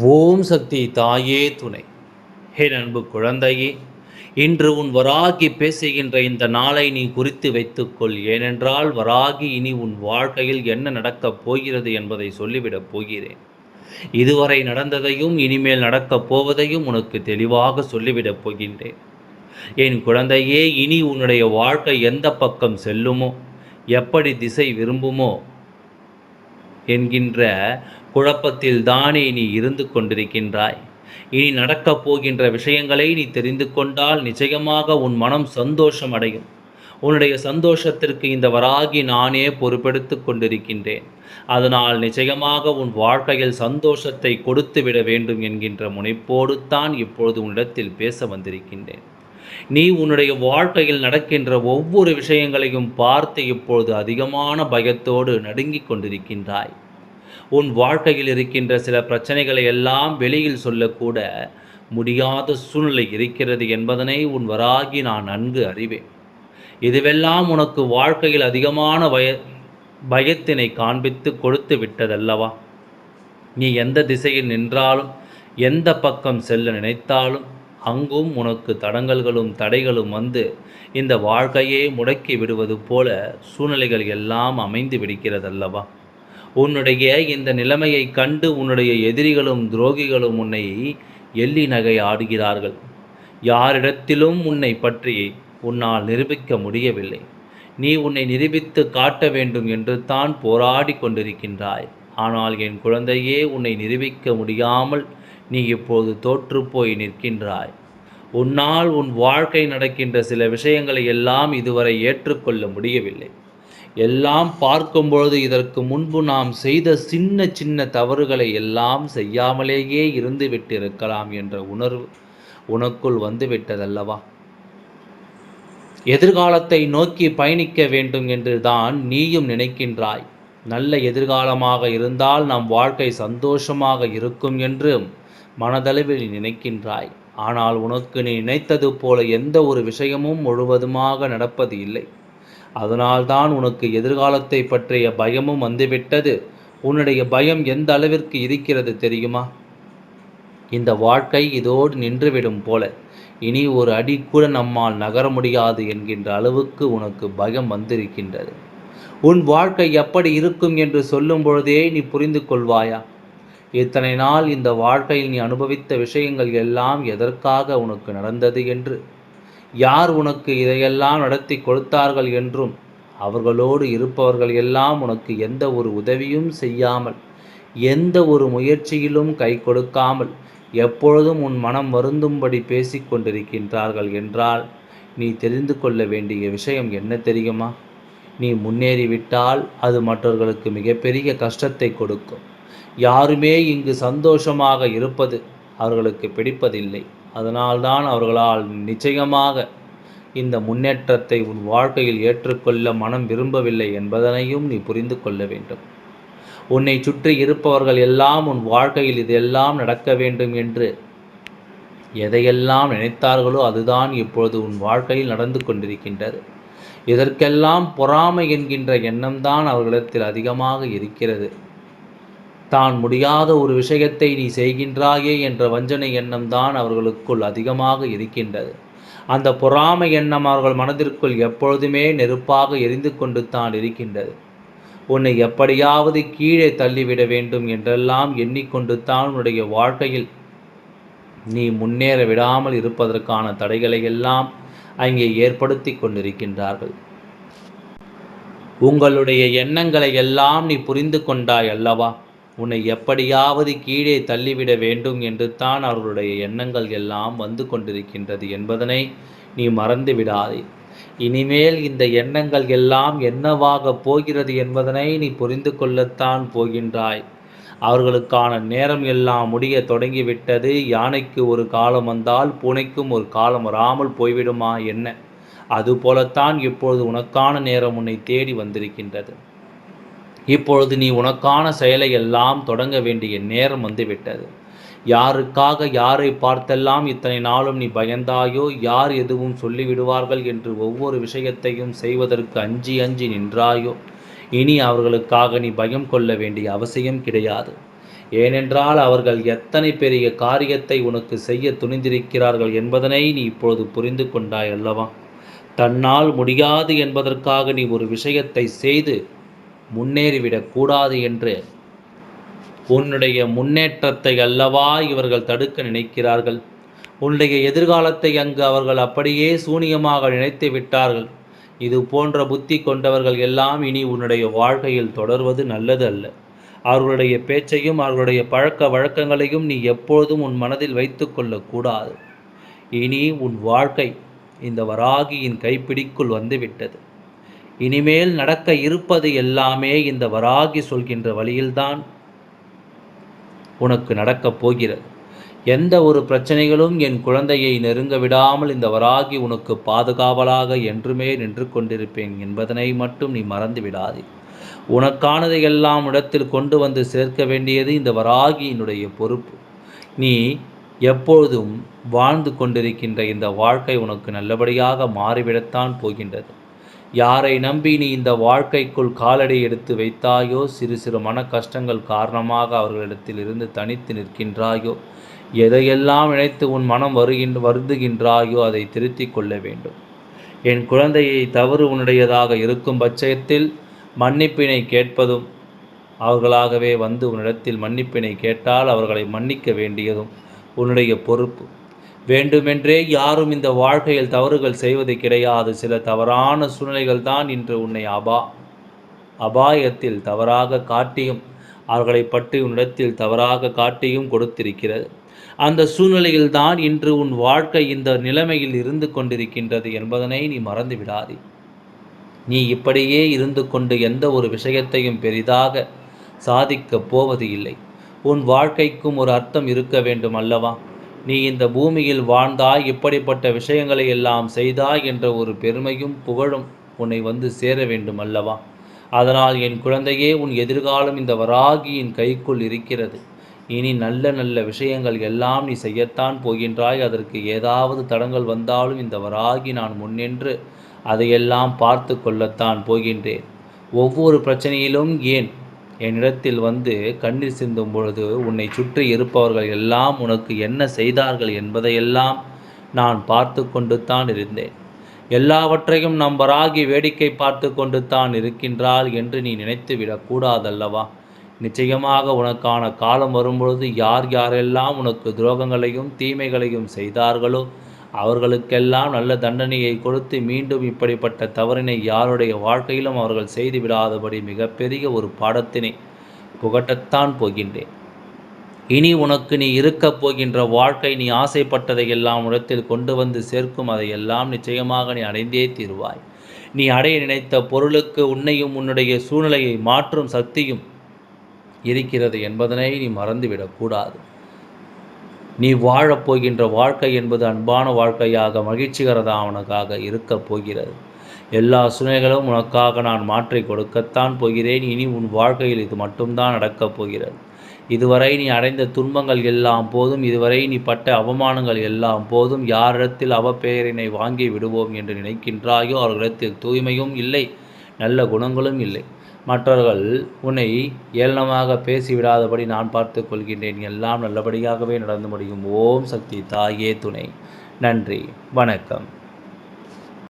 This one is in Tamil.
ஓம் சக்தி தாயே துணை. ஹே அன்பு குழந்தையே இன்று உன் வராகி பேசுகின்ற இந்த நாளை நீ குறித்து வைத்துக்கொள். ஏனென்றால் வராகி இனி உன் வாழ்க்கையில் என்ன நடக்கப் போகிறது என்பதை சொல்லிவிடப் போகிறேன். இதுவரை நடந்ததையும் இனிமேல் நடக்கப் போவதையும் உனக்கு தெளிவாக சொல்லிவிடப் போகின்றேன். என் குழந்தையே இனி உன்னுடைய வாழ்க்கை எந்த பக்கம் செல்லுமோ எப்படி திசை விரும்புமோ என்கின்ற குழப்பத்தில் தானே நீ இருந்து கொண்டிருக்கின்றாய். இனி நடக்கப் போகின்ற விஷயங்களை நீ தெரிந்து கொண்டால் நிச்சயமாக உன் மனம் சந்தோஷம் அடையும். உன்னுடைய சந்தோஷத்திற்கு இந்த வராகி நானே பொறுப்பெடுத்து கொண்டிருக்கின்றேன். அதனால் நிச்சயமாக உன் வாழ்க்கையில் சந்தோஷத்தை கொடுத்து விட வேண்டும் என்கின்ற முனைப்போடு தான் இப்பொழுது உன்னிடத்தில் பேச வந்திருக்கின்றேன். நீ உன்னுடைய வாழ்க்கையில் நடக்கின்ற ஒவ்வொரு விஷயங்களையும் பார்த்து இப்பொழுது அதிகமான பயத்தோடு நடுங்கிக் கொண்டிருக்கின்றாய். உன் வாழ்க்கையில் இருக்கின்ற சில பிரச்சனைகளை எல்லாம் வெளியில் சொல்லக்கூட முடியாத சூழ்நிலை இருக்கிறது என்பதனை உன் வராகி நான் நன்கு அறிவேன். இதுவெல்லாம் உனக்கு வாழ்க்கையில் அதிகமான பய பயத்தினை காண்பித்து கொடுத்து விட்டதல்லவா? நீ எந்த திசையில் நின்றாலும் எந்த பக்கம் செல்ல நினைத்தாலும் அங்கும் உனக்கு தடங்கல்களும் தடைகளும் வந்து இந்த வாழ்க்கையே முடக்கி விடுவது போல சூழ்நிலைகள் எல்லாம் அமைந்து விடுகிறதல்லவா? உன்னுடைய இந்த நிலைமையை கண்டு உன்னுடைய எதிரிகளும் துரோகிகளும் உன்னை எள்ளி நகை ஆடுகிறார்கள். யாரிடத்திலும் உன்னை பற்றி உன்னால் நிரூபிக்க முடியவில்லை. நீ உன்னை நிரூபித்து காட்ட வேண்டும் என்று தான் போராடி கொண்டிருக்கின்றாய். ஆனால் என் குழந்தையே உன்னை நிரூபிக்க முடியாமல் நீ இப்போது தோற்றுப்போய் நிற்கின்றாய். உன்னால் உன் வாழ்க்கை நடக்கின்ற சில விஷயங்களை எல்லாம் இதுவரை ஏற்றுக்கொள்ள முடியவில்லை. எல்லாம் பார்க்கும்பொழுது இதற்கு முன்பு நாம் செய்த சின்ன சின்ன தவறுகளை எல்லாம் செய்யாமலேயே இருந்து விட்டிருக்கலாம் என்ற உணர்வு உனக்குள் வந்துவிட்டதல்லவா எதிர்காலத்தை நோக்கி பயணிக்க வேண்டும் என்று தான் நீயும் நினைக்கின்றாய். நல்ல எதிர்காலமாக இருந்தால் நம் வாழ்க்கை சந்தோஷமாக இருக்கும் என்று மனதளவில் நினைக்கின்றாய். ஆனால் உனக்கு நீ நினைத்தது போல எந்த ஒரு விஷயமும் முழுவதுமாக நடப்பது இல்லை. அதனால்தான் உனக்கு எதிர்காலத்தை பற்றிய பயமும் வந்துவிட்டது. உன்னுடைய பயம் எந்த அளவிற்கு இருக்கிறது தெரியுமா? இந்த வாழ்க்கை இதோடு நின்றுவிடும் போல. இனி ஒரு அடி கூட நம்மால் நகர முடியாது என்கின்ற அளவுக்கு உனக்கு பயம் வந்திருக்கின்றது. உன் வாழ்க்கை எப்படி இருக்கும் என்று சொல்லும் பொழுதே நீ புரிந்து கொள்வாயா? இத்தனை நாள் இந்த வாழ்க்கையில் நீ அனுபவித்த விஷயங்கள் எல்லாம் எதற்காக உனக்கு நடந்தது என்று? யார் உனக்கு இதையெல்லாம் நடத்தி கொடுத்தார்கள் என்றும்? அவர்களோடு இருப்பவர்கள் எல்லாம் உனக்கு எந்த ஒரு உதவியும் செய்யாமல் எந்த ஒரு முயற்சியிலும் கை கொடுக்காமல் எப்பொழுதும் உன் மனம் வருந்தும்படி பேசிக்கொண்டிருக்கின்றார்கள் என்றால் நீ தெரிந்து கொள்ள வேண்டிய விஷயம் என்ன தெரியுமா? நீ முன்னேறிவிட்டால் அது மற்றவர்களுக்கு மிகப்பெரிய கஷ்டத்தை கொடுக்கும். யாருமே இங்கு சந்தோஷமாக இருப்பது அவர்களுக்கு பிடிப்பதில்லை. அதனால்தான் அவர்களால் நிச்சயமாக இந்த முன்னேற்றத்தை உன் வாழ்க்கையில் ஏற்றுக்கொள்ள மனம் விரும்பவில்லை என்பதனையும் நீ புரிந்து கொள்ள வேண்டும். உன்னை சுற்றி இருப்பவர்கள் எல்லாம் உன் வாழ்க்கையில் இதெல்லாம் நடக்க வேண்டும் என்று எதையெல்லாம் நினைத்தார்களோ அதுதான் இப்பொழுது உன் வாழ்க்கையில் நடந்து கொண்டிருக்கின்றது. இதற்கெல்லாம் பொறாமை என்கின்ற எண்ணம்தான் அவர்களிடத்தில் அதிகமாக இருக்கிறது. தான் முடியாத ஒரு விஷயத்தை நீ செய்கின்றாயே என்ற வஞ்சனை எண்ணம் தான் அவர்களுக்குள் அதிகமாக இருக்கின்றது. அந்த பொறாமை எண்ணம் அவர்கள் மனதிற்குள் எப்பொழுதுமே நெருப்பாக எரிந்து கொண்டு தான் இருக்கின்றது. உன்னை எப்படியாவது கீழே தள்ளிவிட வேண்டும் என்றெல்லாம் எண்ணிக்கொண்டு தான் உன்னுடைய வாழ்க்கையில் நீ முன்னேற விடாமல் இருப்பதற்கான தடைகளை எல்லாம் அங்கே ஏற்படுத்தி கொண்டிருக்கின்றார்கள். உங்களுடைய எண்ணங்களை எல்லாம் நீ புரிந்து கொண்டாய் அல்லவா? உன்னை எப்படியாவது கீழே தள்ளிவிட வேண்டும் என்று தான் அவர்களுடைய எண்ணங்கள் எல்லாம் வந்து கொண்டிருக்கின்றது என்பதனை நீ மறந்து விடாதே. இனிமேல் இந்த எண்ணங்கள் எல்லாம் என்னவாக போகிறது என்பதனை நீ புரிந்து கொள்ளத்தான் போகின்றாய். அவர்களுக்கான நேரம் எல்லாம் முடிய தொடங்கிவிட்டது. யானைக்கு ஒரு காலம் வந்தால் பூனைக்கும் ஒரு காலம் வராமல் போய்விடுமா என்ன? அதுபோலத்தான் இப்பொழுது உனக்கான நேரம் உன்னை தேடி வந்திருக்கின்றது. இப்பொழுது நீ உனக்கான செயலை எல்லாம் தொடங்க வேண்டிய நேரம் வந்துவிட்டது. யாருக்காக யாரை பார்த்தெல்லாம் இத்தனை நாளும் நீ பயந்தாயோ யார் எதுவும் சொல்லிவிடுவார்கள் என்று ஒவ்வொரு விஷயத்தையும் செய்வதற்கு அஞ்சி அஞ்சி நின்றாயோ? இனி அவர்களுக்காக நீ பயம் கொள்ள வேண்டிய அவசியம் கிடையாது. ஏனென்றால் அவர்கள் எத்தனை பெரிய காரியத்தை உனக்கு செய்ய துணிந்திருக்கிறார்கள் என்பதனை நீ இப்பொழுது புரிந்து கொண்டாய் அல்லவா தன்னால் முடியாது என்பதற்காக நீ ஒரு விஷயத்தை செய்து முன்னேறிவிடக்கூடாது என்று. உன்னுடைய முன்னேற்றத்தை அல்லவா இவர்கள் தடுக்க நினைக்கிறார்கள்? உன்னுடைய எதிர்காலத்தை அங்கு அவர்கள் அப்படியே சூனியமாக நினைத்து விட்டார்கள். இது போன்ற புத்தி கொண்டவர்கள் எல்லாம் இனி உன்னுடைய வாழ்க்கையில் தொடர்வது நல்லது அல்ல. அவர்களுடைய பேச்சையும் அவர்களுடைய பழக்க வழக்கங்களையும் நீ எப்பொழுதும் உன் மனதில் வைத்து கொள்ளக்கூடாது. இனி உன் வாழ்க்கை இந்த வராகியின் கைப்பிடிக்குள் வந்துவிட்டது. இனிமேல் நடக்க இருப்பது எல்லாமே இந்த வராகி சொல்கின்ற வழியில்தான் உனக்கு நடக்கப் போகிறது. எந்த ஒரு பிரச்சனைகளும் என் குழந்தையை நெருங்க விடாமல் இந்த வராகி உனக்கு பாதுகாவலாக என்றுமே நின்று கொண்டிருப்பேன் என்பதனை மட்டும் நீ மறந்து விடாதே. உனக்கானதை எல்லாம் இடத்தில் கொண்டு வந்து சேர்க்க வேண்டியது இந்த வராகியினுடைய பொறுப்பு. நீ எப்பொழுதும் வாழ்ந்து கொண்டிருக்கின்ற இந்த வாழ்க்கை உனக்கு நல்லபடியாக மாறிவிடத்தான் போகின்றது. யாரை நம்பி நீ இந்த வாழ்க்கைக்குள் காலடி எடுத்து வைத்தாயோ? சிறு சிறு மன கஷ்டங்கள் காரணமாக அவர்களிடத்தில் இருந்து தனித்து நிற்கின்றாயோ? எதையெல்லாம் நினைத்து உன் மனம் வருகின்ற வருந்துகின்றாயோ அதை திருத்தி கொள்ள வேண்டும். என் குழந்தையை தவறு உன்னுடையதாக இருக்கும் பட்சத்தில் மன்னிப்பினை கேட்பதும் அவர்களாகவே வந்து உன்னிடத்தில் மன்னிப்பினை கேட்டால் அவர்களை மன்னிக்க வேண்டியதும் உன்னுடைய பொறுப்பு. வேண்டுமென்றே யாரும் இந்த வாழ்க்கையில் தவறுகள் செய்வது கிடையாது. சில தவறான சூழ்நிலைகள் தான் இன்று உன்னை அபா அபாயத்தில் தவறாக காட்டியும் அவர்களை பற்றி உன்னிடத்தில் தவறாக காட்டியும் கொடுத்திருக்கிறது. அந்த சூழ்நிலையில் தான் இன்று உன் வாழ்க்கை இந்த நிலைமையில் இருந்து கொண்டிருக்கின்றது என்பதனை நீ மறந்து விடாதே நீ இப்படியே இருந்து கொண்டு எந்த ஒரு விஷயத்தையும் பெரிதாக சாதிக்கப் போவது இல்லை உன் வாழ்க்கைக்கும் ஒரு அர்த்தம் இருக்க வேண்டும் அல்லவா? நீ இந்த பூமியில் வாழ்ந்தாய் இப்படிப்பட்ட விஷயங்களை எல்லாம் செய்தாய் என்ற ஒரு பெருமையும் புகழும் உன்னை வந்து சேர வேண்டும் அல்லவா? அதனால் என் குழந்தையே உன் எதிர்காலம் இந்த வராகியின் கைக்குள் இருக்கிறது. இனி நல்ல நல்ல விஷயங்கள் எல்லாம் நீ செய்யத்தான் போகின்றாய். அதற்கு ஏதாவது தடங்கள் வந்தாலும் இந்த வராகி நான் முன்னின்று அதையெல்லாம் பார்த்து கொள்ளத்தான் போகின்றேன். ஒவ்வொரு பிரச்சனையிலும் ஏன் என்னிடத்தில் வந்து கண்ணீர் சிந்தும் பொழுது உன்னை சுற்றி இருப்பவர்கள் எல்லாம் உனக்கு என்ன செய்தார்கள் என்பதையெல்லாம் நான் பார்த்து கொண்டு தான் இருந்தேன். எல்லாவற்றையும் நம்பராகி வேடிக்கை பார்த்து கொண்டு தான் இருக்கின்றாள் என்று நீ நினைத்து விடக்கூடாதல்லவா நிச்சயமாக உனக்கான காலம் வரும்பொழுது யார் யாரெல்லாம் உனக்கு துரோகங்களையும் தீமைகளையும் செய்தார்களோ அவர்களுக்கெல்லாம் நல்ல தண்டனையை கொடுத்து மீண்டும் இப்படிப்பட்ட தவறினை யாருடைய வாழ்க்கையிலும் அவர்கள் செய்து விடாதபடி மிகப்பெரிய ஒரு பாடத்தினை புகட்டத்தான் போகின்றேன். இனி உனக்கு நீ இருக்கப் போகின்ற வாழ்க்கை நீ ஆசைப்பட்டதை எல்லாம் இடத்தில் கொண்டு வந்து சேர்க்கும். அதையெல்லாம் நிச்சயமாக நீ அடைந்தே தீர்வாய். நீ அடைய நினைத்த பொருளுக்கு உன்னையும் உன்னுடைய சூழ்நிலையை மாற்றும் சக்தியும் இருக்கிறது என்பதனை நீ மறந்துவிடக்கூடாது நீ வாழப்போகின்ற வாழ்க்கை என்பது அன்பான வாழ்க்கையாக மகிழ்ச்சிகரதாவனக்காக இருக்கப் போகிறது. எல்லா சூழ்நிலைகளும் உனக்காக நான் மாற்றி கொடுக்கத்தான் போகிறேன். இனி உன் வாழ்க்கையில் இது மட்டும்தான் நடக்கப் போகிறது. இதுவரை நீ அடைந்த துன்பங்கள் எல்லாம் போதும். இதுவரை நீ பட்ட அவமானங்கள் எல்லாம் போதும். யாரிடத்தில் அவப்பெயரினை வாங்கி விடுவோம் என்று நினைக்கின்றாயோ அவர்களிடத்தில் தூய்மையும் இல்லை நல்ல குணங்களும் இல்லை. மற்றவர்கள் உன்னை ஏளனமாக பேசிவிடாதபடி நான் பார்த்து கொள்கின்றேன். எல்லாம் நல்லபடியாகவே நடந்து முடியும். ஓம் சக்தி தாயே துணை. நன்றி. வணக்கம்.